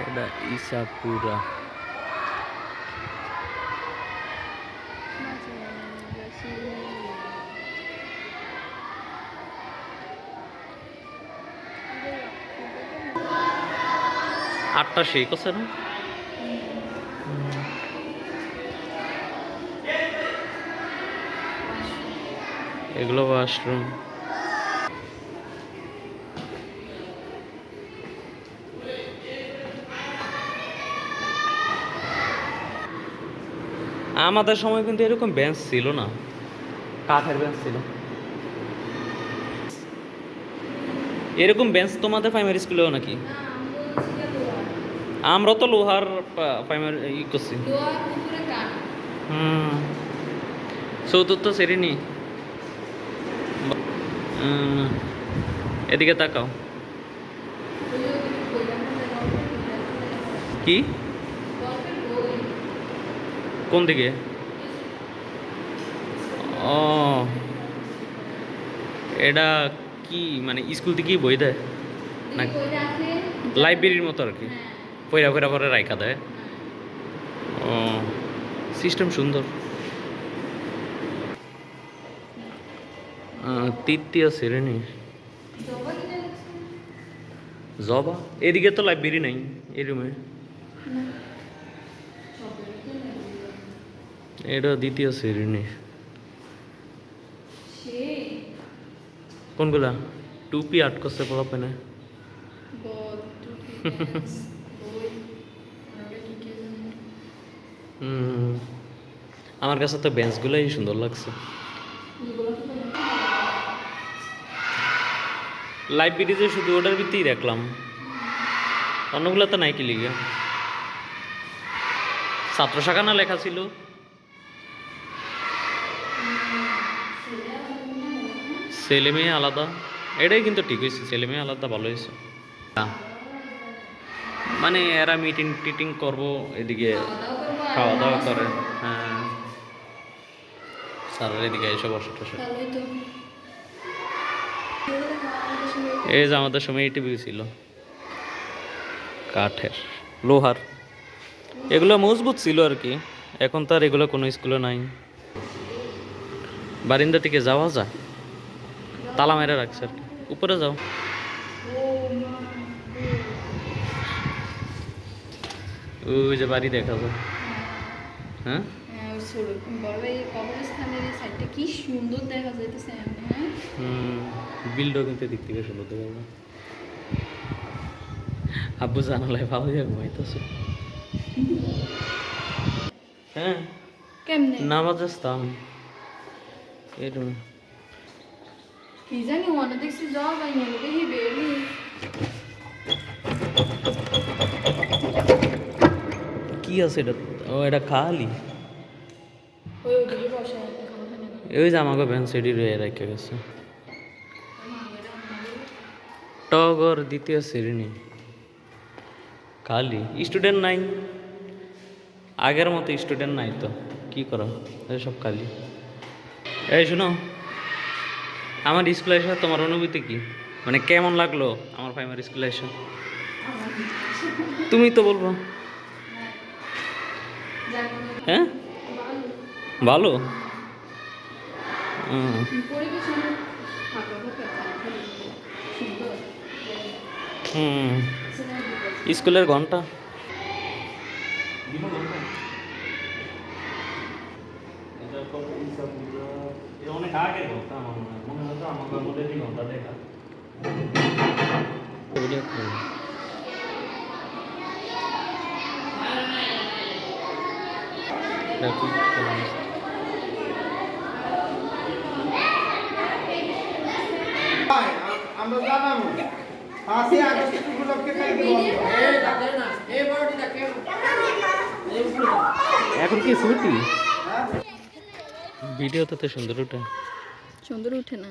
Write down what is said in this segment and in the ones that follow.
এটা ইসাপুরা আটটা শেখ আছে না? এগুলো ওয়াশরুম আমাদের সময় কিন্তু এরকম বেঞ্চ ছিল না। কাঠের বেঞ্চ ছিল। এরকম বেঞ্চ তোমাদের প্রাইমারি স্কুলেও নাকি? আমরা তো লোহার প্রাইমারি ই করছি। হুম। চতুর্থ শ্রেণি। এদিকে তাকাও। কি? কোন দিকে? ও। এটা কি মানে স্কুল থেকেই বই দেয়? না, লাইব্রেরির মতো আর কি? পয়রা পয়রা পরে রাইখা দেয়? ও, সিস্টেম সুন্দর। তৃতীয় শ্রেণি। জবা? এদিকে তো লাইব্রেরি নাই, এই রুমে। এটা দ্বিতীয় শ্রেণি কোনগুলা? টুপি আট করছে পড়া পেনে। আমার কাছে তো বেঞ্চগুলোই সুন্দর লাগছে। লাইব্রেরিতে শুধু ওটার ভিত্তিই দেখলাম। অন্যগুলো তো নাই কি লিগে। ছাত্র শাখা না লেখা ছিল? ছেলে মেয়ে আলাদা। এটাই কিন্তু ঠিক হয়েছে, ছেলে মেয়ে আলাদা ভালো হয়েছে। মানে এরা মিটিং টিটিং করব, এদিকে খাওয়া দাওয়া করে হ্যাঁ। স্যারের এদিকে এসে বসে টসে। এই যে আমাদের সময় টিভি ছিল। কাঠের, লোহার। এগুলো মজবুত ছিল আর কি। এখন তো আর এগুলো কোনো স্কুলে নাই। বারিন্দা থেকে যাওয়া যায় তালা মেরে রাখছে আর কি। উপরে যাও। ওই যে বাড়ি দেখা যায় হ্যাঁ সুন্দর দেখা এমনি, হ্যাঁ? কিন্তু দিক থেকে সুন্দর দেখা যায় আব্বু জানালায় ভালো যায় ঘুমাইতেছে। হ্যাঁ? কেমনে? নামাজ আসতাম এরকম কি জানি দেখছি যাওয়া পাই না দেখি বেরি কি আছে এটা? ও এটা খালি। ওই ওদিকে বসে ওই রয়ে রেখে গেছে। টগর দ্বিতীয় শ্রেণি। খালি। স্টুডেন্ট নাই। আগের মতো স্টুডেন্ট নাই তো। কি করো? এই সব খালি। এই শোনো, আমার স্কুলে এসে তোমার অনুভূতি কি? মানে কেমন লাগল আমার প্রাইমারি স্কুলে এসে? তুমি তো বলব। হ্যাঁ? ভালো? হুম। স্কুলের ঘণ্টা। অনেক আগের ঘণ্টা আমার? মনে হতো আমার মধ্যে ঘণ্টা দেখা আমরা জানাব। পাঁচই আগস্ট উপলক্ষে। এখন কি ছুটি? ভিডিওতে তো সুন্দর উঠে সুন্দর উঠে না।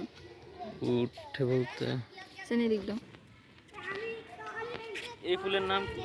উঠে বলতে। সেনে দেখলাম এই ফুলের নাম কি?